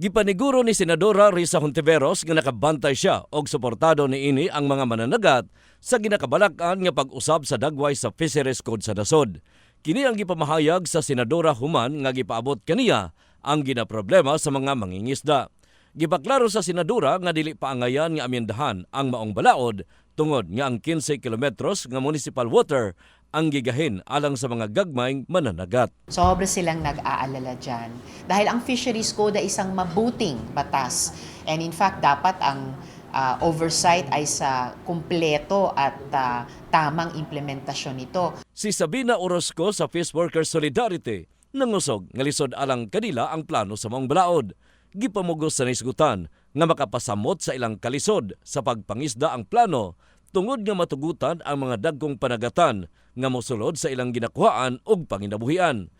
Gipaniguro ni Senadora Risa Hontiveros nga nakabantay siya og suportado ni ini ang mga mananagat sa ginakabalakan nga pag-usab sa dagway sa Fisheries Code sa nasod. Kini ang gipamahayag sa Senadora Human nga gipaabot kaniya ang ginaproblema sa mga mangingisda. Gipaklaro sa Senadora nga dili paangayan nga amyendahan ang maong balaod tungod nga ang 15 kilometros nga municipal water ang gigahin alang sa mga gagmayng mananagat. Sobra silang nag-aalala dyan. Dahil ang fisheries code ay isang mabuting batas. And in fact, dapat ang ah, oversight ay sa kumpleto at ah, tamang implementasyon nito. Si Sabina Orozco sa Fish Workers Solidarity nangusog nga lisod alang kanila ang plano sa maong balaod. Gipamugos sa nisgutan nga makapasamot sa ilang kalisod sa pagpangisda ang plano tungod nga matugutan ang mga dagkong panagatan nga mosulod sa ilang ginakuhaan ug panginabuhian.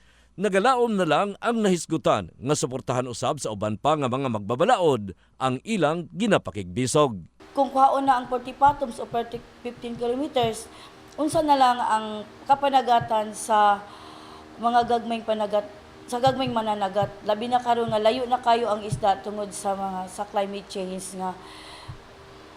Nagalaom na lang ang nahisgutan nga suportahan usab sa uban pa nga mga magbabalaod ang ilang ginapakigbisog. kung kuhaon na ang 40 patums o 40 15 kilometers, unsa na lang ang kapanagatan sa mga gagmayng panagat sa gagmayng mananagat labi na karon nga layo na kayo ang isda tungod sa mga sa climate change nga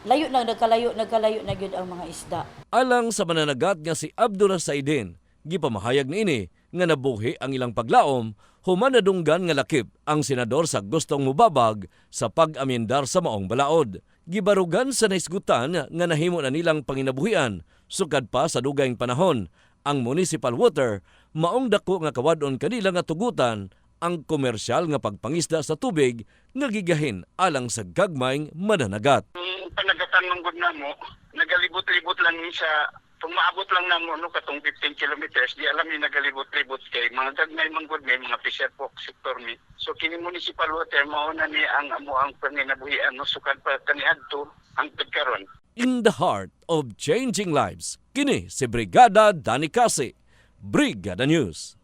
layo na nagkalayo nagkalayo na gyud ang mga isda Alang sa mananagat nga si Abdullah Saidin, gipamahayag ni ini nga nabuhi ang ilang paglaom, human na dunggan nga lakip ang senador sa gustong mubabag sa pag-amyendar sa maong balaod. Gibarugan sa naisgutan nga nahimo na nilang panginabuhian sukad pa sa dugayng panahon ang municipal water maong dako nga kawadon kanila nga tugutan ang komersyal nga pagpangisda sa tubig nga gigahin alang sa gagmayng mananagat. Panagatan ng good na mo, nagalibot-libot lang sa kung maabot lang na mo no katong 15 kilometers di alam ni nagalibot-libot kay mga gagmay man good may mga fisher folk sector ni so kini municipal water mao na ni ang amo ang panginabuhian no sukad pa kaniadto ang karon in the heart of changing lives. Kini si Brigada Dani Kasi, Brigada News.